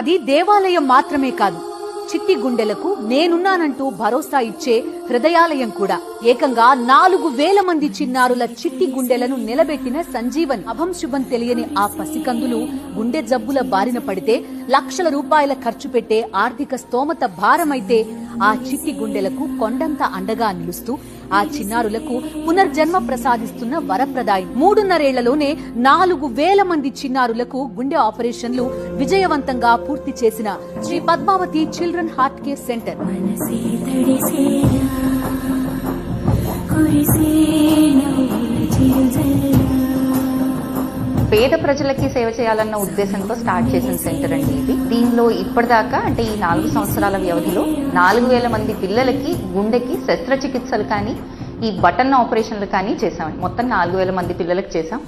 అది దేవాలయం మాత్రమే కాదు. చిట్టి గుండెలకు నేనున్నానంటూ భరోసా ఇచ్చే హృదయాలయం కూడా. ఏకంగా నాలుగు వేల మంది చిన్నారుల చిట్టి గుండెలను నిలబెట్టిన సంజీవన్ అభం శుభం తెలియని ఆ పసికందులు గుండె జబ్బుల బారిన పడితే లక్షల రూపాయల ఖర్చు పెట్టే ఆర్థిక స్తోమత భారమైతే ఆ చిట్టి గుండెలకు కొండంత అండగా నిలుస్తూ ఆ చిన్నారులకు పునర్జన్మ ప్రసాదిస్తున్న వరప్రదాయి. మూడున్నరేళ్ళలోనే నాలుగు వేల మంది చిన్నారులకు గుండె ఆపరేషన్లు విజయవంతంగా పూర్తి చేసిన Shri Padmavathi children heart care centre. పేద ప్రజలకి సేవ చేయాలన్న ఉద్దేశంతో స్టార్ట్ చేసిన సెంటర్ అండి ఇది. దీనిలో ఇప్పటిదాకా అంటే ఈ నాలుగు సంవత్సరాల వ్యవధిలో నాలుగు వేల మంది పిల్లలకి గుండెకి శస్త్రచికిత్సలు కానీ ఈ బటన్ ఆపరేషన్లు కానీ చేసామండి మొత్తం నాలుగు వేల మంది పిల్లలకు చేసాం